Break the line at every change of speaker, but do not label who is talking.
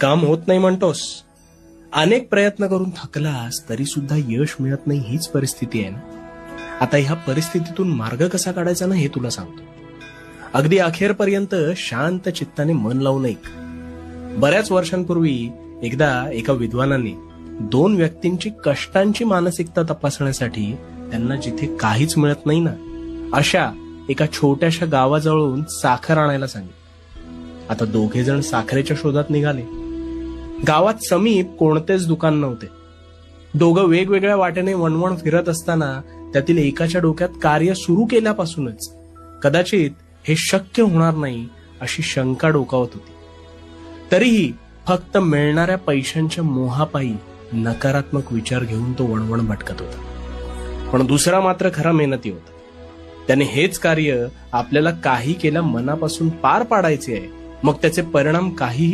काम होत नाही म्हणतोस. अनेक प्रयत्न करून थकलास तरी सुद्धा यश मिळत नाही हीच परिस्थिती आहे ना? आता ह्या परिस्थितीतून मार्ग कसा काढायचा ना हे तुला सांगतो. अगदी अखेरपर्यंत शांत चित्ताने मन लावून ऐक. बऱ्याच वर्षांपूर्वी एकदा एका विद्वानाने दोन व्यक्तींची कष्टांची मानसिकता तपासण्यासाठी त्यांना जिथे काहीच मिळत नाही ना अशा एका छोट्याशा गावाजवळून साखर आणायला सांगितलं. आता दोघे जण साखरेच्या शोधात निघाले. गावात समीप कोणतेच दुकान नव्हते. दोघं वेगवेगळ्या वाटेने वणवण फिरत असताना त्यातील एकाच्या डोक्यात कार्य सुरू केल्यापासूनच कदाचित हे शक्य होणार नाही अशी शंका डोकावत होती. तरीही फक्त मिळणाऱ्या पैशांच्या मोहापायी नकारात्मक विचार घेऊन तो वणवण भटकत होता. पण दुसरा मात्र खरा मेहनती होता. त्याने हेच कार्य आपल्याला काही केल्या मनापासून पार पाडायचे आहे. मग त्याचे परिणाम काहीही